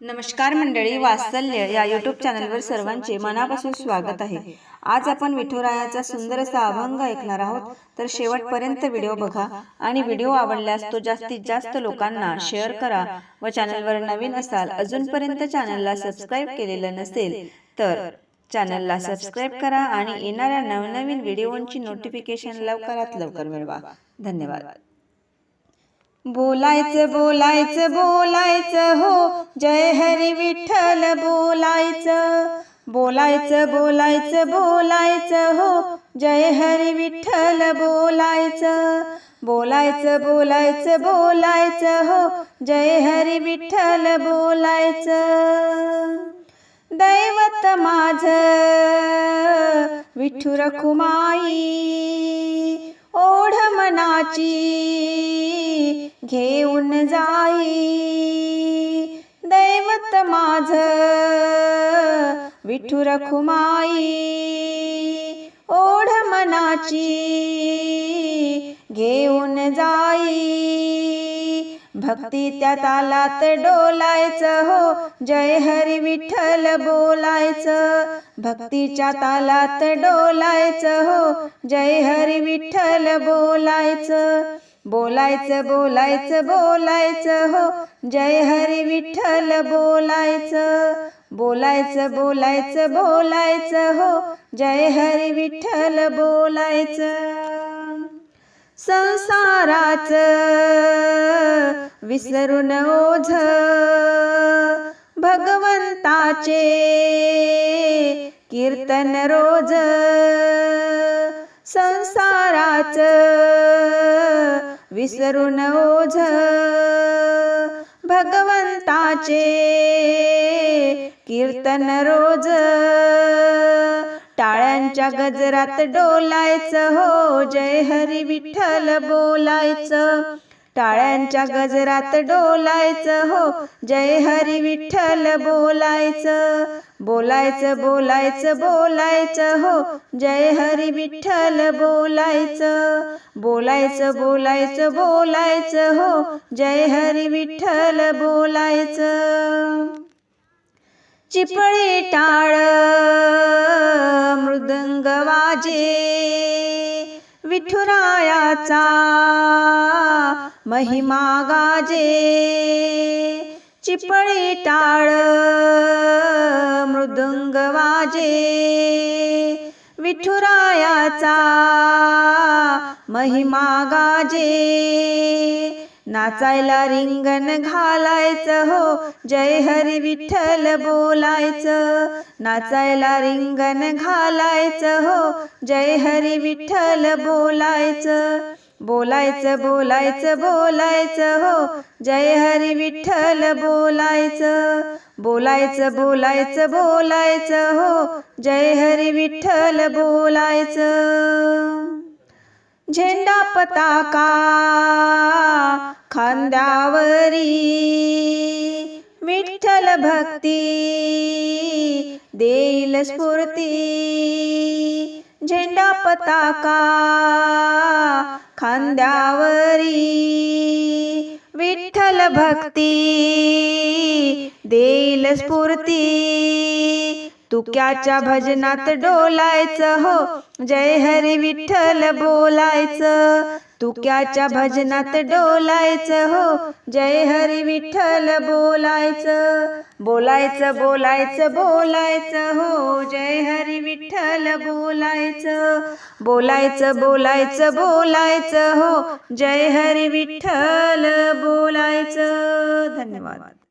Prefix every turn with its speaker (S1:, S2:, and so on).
S1: नमस्कार मंडळी वात्सल्य या यूट्यूब चॅनलवर सर्वांचे मनापासून स्वागत आहे. आज आपण विठुरायाचा सुंदर असा अभंग ऐकणार आहोत. तर शेवटपर्यंत व्हिडिओ बघा आणि व्हिडिओ आवडल्यास तो जास्तीत जास्त लोकांना शेअर करा व चॅनलवर नवीन असाल अजूनपर्यंत चॅनलला सबस्क्राईब केलेलं नसेल तर चॅनलला सबस्क्राईब करा आणि येणाऱ्या नवनवीन व्हिडिओंची नोटिफिकेशन लवकरात लवकर मिळवा. धन्यवाद. बोलायचं बोलायचं बोलायचं हो. जय हरी विठ्ठल बोलायचं. बोलायचं बोलायचं बोलायचं हो. जय हरी विठ्ठल बोलायचं. बोलायचं बोलायचं बोलायचं हो. जय हरी विठ्ठल बोलायचं. दैवत माझ विठू ओढ मनाची घेऊन जाई. दैवत माझ विठू रखुमाई ओढ मनाची घेऊन जाई. भक्ती त्या तालात डोलायचं हो. जय हरी विठ्ठल बोलायचं. भक्तीच्या तालात डोलायचं हो. जय हरी विठ्ठल बोलायचं. बोलायचं बोलायचं बोलायचं हो. जय हरी विठ्ठल बोलायचं. बोलायचं बोलायचं बोलायचं हो. जय हरी विठ्ठल बोलायचं. संसाराच विसरून ओझ भगवंताचे कीर्तन रोज. संसाराचं विसरून ओझ. भगवंताचे कीर्तन रोज. टाळ्यांच्या गजरात डोलायचं हो. जय हरी विठ्ठल बोलायचं. टाळ्यांच्या गजरात डोलायचं हो. जय हरी विठ्ठल बोलायचं. बोलायचं बोलायचं बोलायचं हो. जय हरी विठ्ठल बोलायचं. बोलायचं बोलायचं बोलायचं हो. जय हरी विठ्ठल बोलायचं. चिपळी टाळ मृदंग वाजे विठुरायाचा महिमा गाजे चिपळी टाळ मृदुंग वाजे. विठुरायाचा महिमा गाजे नाचायला रिंगण घालायचं हो. जय हरी विठ्ठल बोलायचं नाचायला रिंगण घालायचं हो. जय हरी विठ्ठल बोलायचं बोलायचं बोलायचं बोलायचं हो. जय हरी विठ्ठल बोलायचं. बोलायचं बोलायचं बोलायचं हो. जय हरी विठ्ठल बोलायचं. झेंडा पताका खांद्यावरी. विठ्ठल भक्ती देईल स्फूर्ती. झेंडा पताका खांद्यावरी विठ्ठल भक्ती देईल स्फूर्ती. तुक्याच्या भजनात डोलायचं हो. जय हरी विठ्ठल बोलायचं. तुक्याच्या भजनात डोलायचं हो. जय हरी विठ्ठल बोलायचं. बोलायचं बोलायचं बोलायचं हो. जय हरी विठ्ठल बोलायचं. बोलायचं बोलायचं बोलायचं हो. जय हरी विठ्ठल बोलायचं. धन्यवाद.